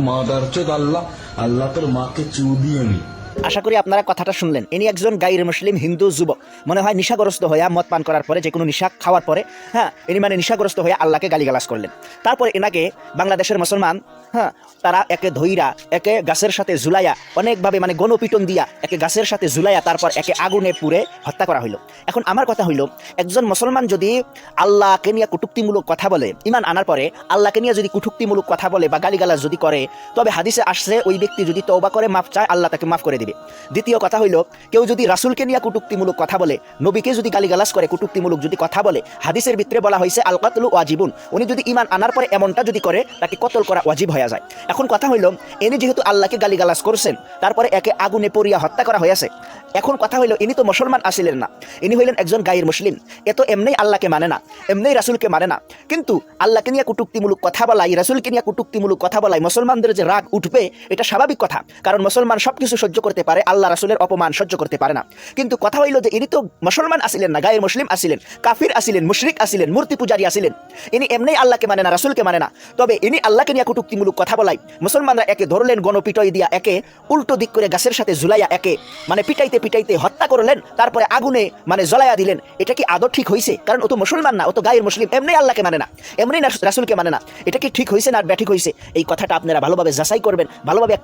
মাদারচোদ আল্লাহ আল্লাহ তোর মাকে চু দিয়ে নি। আশা করি আপনারা কথাটা শুনলেন। ইনি একজন গাইর মুসলিম, হিন্দু যুবক। মনে হয় নিশাগ্রস্ত হইয়া মদ পান করার পরে যে কোনো নিশা খাওয়ার পরে হ্যাঁ ইনি মানে নিশাগ্রস্ত হয়ে আল্লাহকে গালিগালাজ করলেন। তারপরে এনাকে বাংলাদেশের মুসলমান হ্যাঁ তারা একে ধইরা, একে গাছের সাথে ঝুলাইয়া, অনেকভাবে মানে গণপিটন দিয়া একে গাছের সাথে ঝুলাইয়া তারপর একে আগুনে পুড়ে হত্যা করা হইল। এখন আমার কথা হইল, একজন মুসলমান যদি আল্লাহকে নিয়ে কটুক্তিমূলক কথা বলে, ইমান আনার পরে আল্লাহকে নিয়ে যদি কটুক্তিমূলক কথা বলে বা গালিগালাজ যদি করে, তবে হাদিসে আসছে, ওই ব্যক্তি যদি তৌবা করে, মাফ চায়, আল্লাহ তাকে মাফ করে দিবে। দ্বিতীয় কথা হইল, কেউ যদি রাসূলকে নিয়ে কটুক্তিমূলক কথা বলে, নবীকে যদি গালিগালাজ করে, কটুক্তিমূলক যদি কথা বলে, হাদিসের ভিতরে বলা হয়েছে আল কাতলু ওয়াজিবুন। উনি যদি ইমান আনার পরে এমনটা যদি করে, তাকে কতল করা ওয়াজিব হয়ে যায়। এখন কথা হইল, ইনি যেহেতু আল্লাহকে গালিগালাজ করছেন, তারপরে একে আগুনে পড়িয়া হত্যা করা হয়েছে এখন কথা হইল, ইনি তো মুসলমান আসিলেন না। ইনি হইলেন একজন গায়ের মুসলিম। এ তো এমনি আল্লাহকে মানে না, এমনি রাসূলকে মানে না। কিন্তু আল্লাহকে নিয়ে কটুক্তিমূলক কথা বলাই, রাসূলকে নিয়ে কটুক্তিমূলক কথা বলাই মুসলমানদের যে রাগ উঠবে, এটা স্বাভাবিক কথা। কারণ মুসলমান সব কিছু সহ্য করতে পারে, আল্লাহ রাসূলের অপমান সহ্য করতে পারে না। কিন্তু কথা হইল যে, ইনি তো মুসলমান আসিলেন না, গায়ের মুসলিম আসিলেন, কাফির আসিলেন, মুশরিক আসিলেন, মূর্তি পূজারী আসিলেন। ইনি এমনি আল্লাহকে মানে না, রাসূলকে মানে না। তবে ইনি আল্লাহকে নিয়ে কটুক্তিমূলক কথা বলাই। মুসলমানরা একে ধরলেন, গণপিটয় দিয়া একে উল্টো দিক করে গাছের সাথে ঝুলাইয়া একে মানে পিটাইতে পিটাইতে হত্যা করলেন, তারপরে আগুনে মানে জ্বলাইয়া দিলেন। এটা কি আদৌ ঠিক হয়েছে কারণ ও তো মুসলমান না, ও তো গায়ের মুসলিম, এমনি আল্লাহকে মানে না। এমনি রাসুলকে মানে না। এটা কি ঠিক হয়েছে না, আর ব্যাঠিক হয়েছে এই কথাটা আপনারা ভালোভাবে যাচাই করবেন, ভালোভাবে